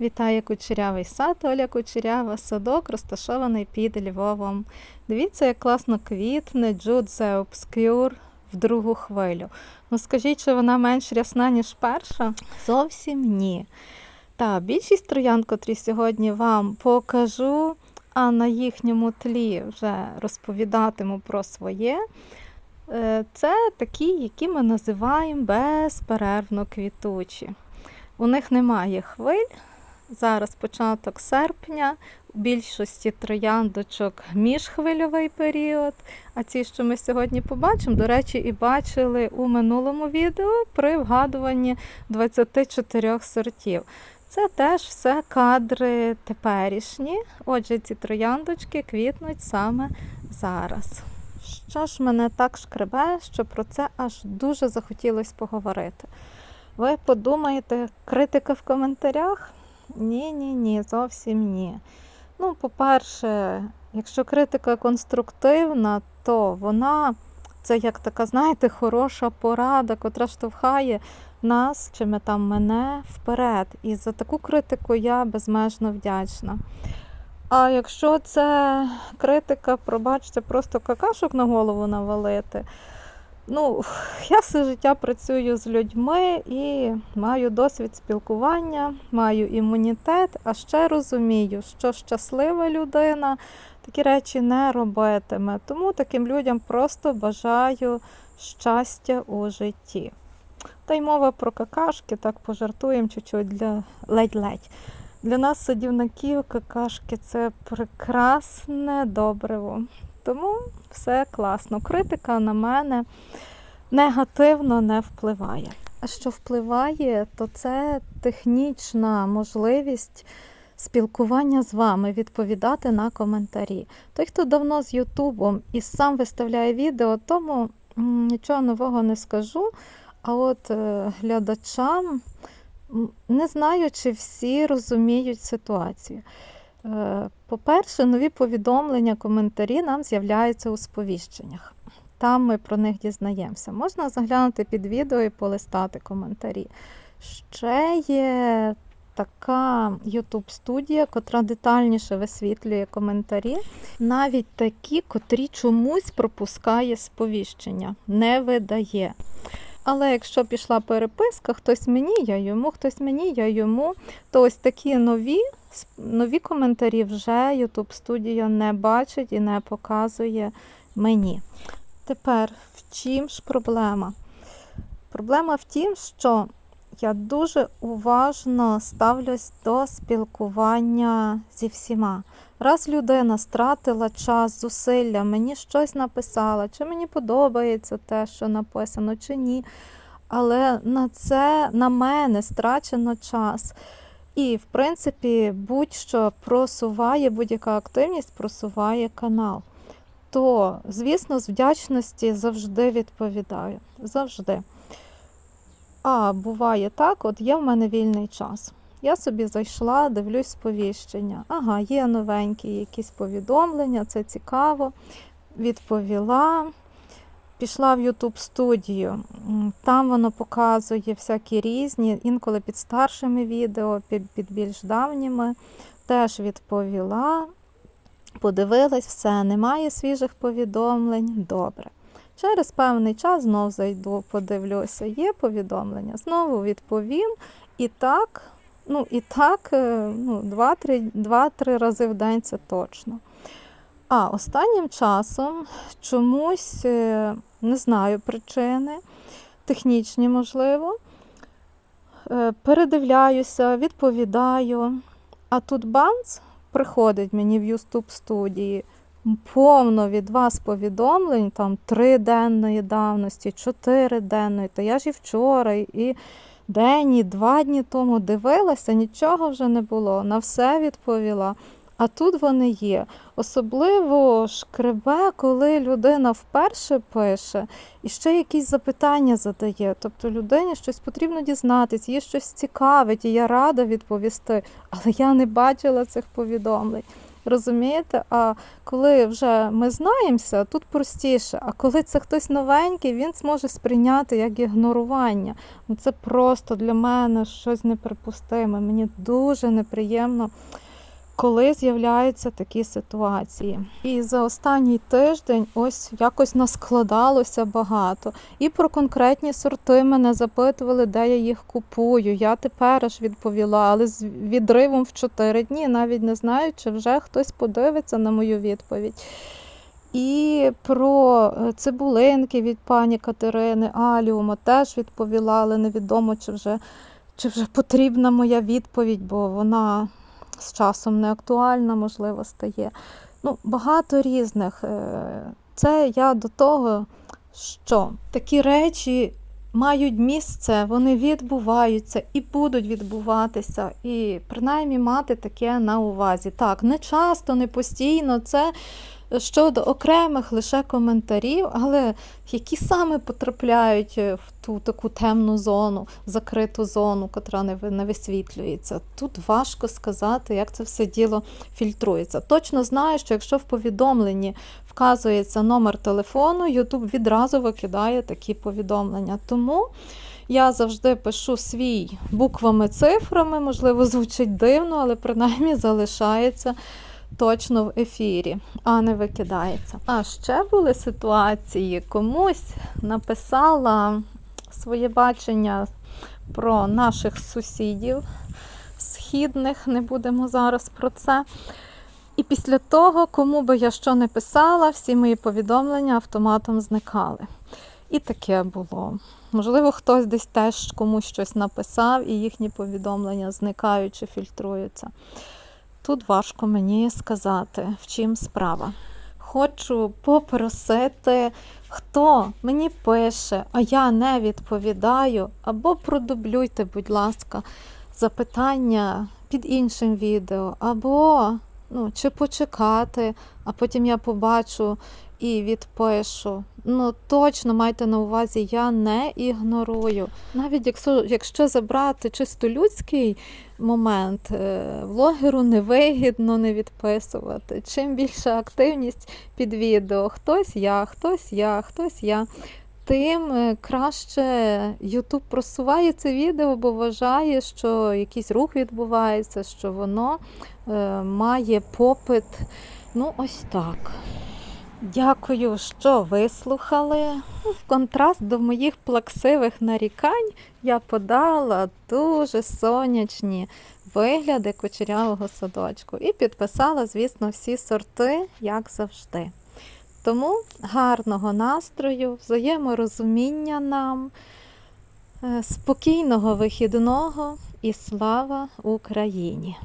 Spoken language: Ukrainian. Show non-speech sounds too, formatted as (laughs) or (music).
Вітає кучерявий сад, Оля Кучерява, садок розташований під Львовом. Дивіться, як класно квітне Джудзе Obscure в другу хвилю. Ну скажіть, чи вона менш рясна, ніж перша? Зовсім ні. Та більшість троянд, котрі сьогодні вам покажу, а на їхньому тлі вже розповідатиму про своє. е, Це такі, які ми називаємо безперервно квітучі. У них немає хвиль. Зараз початок серпня. У більшості трояндочок міжхвильовий період. А ці, що ми сьогодні побачимо, до речі, і бачили у минулому відео при вгадуванні 24 сортів. Це теж все кадри теперішні. Отже, ці трояндочки квітнуть саме зараз. Що ж мене так шкребе, що про це аж дуже захотілося поговорити. Ви подумаєте, критика в коментарях? Ні, ні, ні, зовсім ні. Ну, по-перше, якщо критика конструктивна, то вона це як така, знаєте, хороша порада, котра штовхає нас чи ми там мене вперед. І за таку критику я безмежно вдячна. А якщо це критика, пробачте, просто какашок на голову навалити. Ну, (laughs) я все життя працюю з людьми і маю досвід спілкування, маю імунітет, а ще розумію, що щаслива людина такі речі не робитиме. Тому таким людям просто бажаю щастя у житті. Та й мова про какашки, так пожартуємо чуть-чуть для ледь-ледь. Для нас, садівників, какашки це прекрасне добриво. Тому все класно. Критика на мене негативно не впливає. А що впливає, то це технічна можливість спілкування з вами, відповідати на коментарі. Той, хто давно з Ютубом і сам виставляє відео, тому нічого нового не скажу. А от е, глядачам не знаю, чи всі розуміють ситуацію. Е, По-перше, нові повідомлення, коментарі нам з'являються у сповіщеннях. Там ми про них дізнаємося. Можна заглянути під відео і полистати коментарі. Ще є така YouTube студія, котра детальніше висвітлює коментарі, навіть такі, котрі чомусь пропускає сповіщення, не видає. Але якщо пішла переписка, хтось мені, я йому, хтось мені, я йому, то ось такі нові, нові коментарі вже YouTube студія не бачить і не показує мені. Тепер в чим ж проблема? Проблема в тім, що я дуже уважно ставлюсь до спілкування зі всіма. Раз людина стратила час, зусилля, мені щось написала, чи мені подобається те, що написано, чи ні. Але на це на мене страчено час. І, в принципі, будь-що просуває, будь-яка активність просуває канал. То, звісно, з вдячності завжди відповідаю. Завжди. А буває так, от є в мене вільний час. Я собі зайшла, дивлюсь сповіщення. Ага, є новенькі якісь повідомлення, це цікаво. Відповіла. Пішла в YouTube студію. Там воно показує всякі різні, інколи під старшими відео, під, більш давніми. Теж відповіла, подивилась, все, немає свіжих повідомлень. Добре. Через певний час знов зайду, подивлюся, є повідомлення, знову відповім. І так, ну, і так, ну, два-три рази в день це точно. А останнім часом чомусь, е, не знаю причини, технічні, можливо, е, передивляюся, відповідаю. А тут банц приходить мені в YouTube студії повно від вас повідомлень, там триденної давності, чотириденної, то я ж і вчора, і день, і два дні тому дивилася, нічого вже не було, на все відповіла. А тут вони є. Особливо шкребе, коли людина вперше пише і ще якісь запитання задає. Тобто людині щось потрібно дізнатися, їй щось цікавить, і я рада відповісти, але я не бачила цих повідомлень. Розумієте? А коли вже ми знаємося, тут простіше. А коли це хтось новенький, він зможе сприйняти як ігнорування. Ну це просто для мене щось неприпустиме. Мені дуже неприємно коли з'являються такі ситуації. І за останній тиждень ось якось наскладалося багато. І про конкретні сорти мене запитували, де я їх купую. Я тепер аж відповіла, але з відривом в 4 дні, навіть не знаю, чи вже хтось подивиться на мою відповідь. І про е, цибулинки від пані Катерини Аліума теж відповіла, але невідомо, чи вже, чи вже потрібна моя відповідь, бо вона з часом не актуальна, можливо, стає. Ну, багато різних. Е, Це я до того, що такі речі мають місце, вони відбуваються і будуть відбуватися, і принаймні мати таке на увазі. Так, не часто, не постійно. Це щодо окремих лише коментарів, але які саме потрапляють в ту таку темну зону, закриту зону, котра не не висвітлюється. Тут важко сказати, як це все діло фільтрується. Точно знаю, що якщо в повідомленні вказується номер телефону, YouTube відразу викидає такі повідомлення. Тому я завжди пишу свій буквами, цифрами, можливо, звучить дивно, але принаймні залишається точно в ефірі, а не викидається. А ще були ситуації, комусь написала своє бачення про наших сусідів східних, не будемо зараз про це. І після того, кому би я що не писала, всі мої повідомлення автоматом зникали. І таке було. Можливо, хтось десь теж комусь щось написав, і їхні повідомлення зникають чи фільтруються. Тут важко мені сказати, в чим справа. Хочу попросити, хто мені пише, а я не відповідаю, або продублюйте, будь ласка, запитання під іншим відео, або ну, чи почекати, а потім я побачу і відпишу. Ну, точно майте на увазі, я не ігнорую. Навіть якщо, якщо забрати чисто людський момент, е, влогеру невигідно не відписувати. Чим більша активність під відео, хтось я, хтось я, хтось я. Тим е, краще YouTube просуває це відео, бо вважає, що якийсь рух відбувається, що воно е, має попит. Ну, ось так. Дякую, що вислухали. Ну, В контраст до моїх плаксивих нарікань я подала дуже сонячні вигляди кучерявого садочку і підписала, звісно, всі сорти, як завжди. Тому гарного настрою, взаєморозуміння нам, е, спокійного вихідного і слава Україні!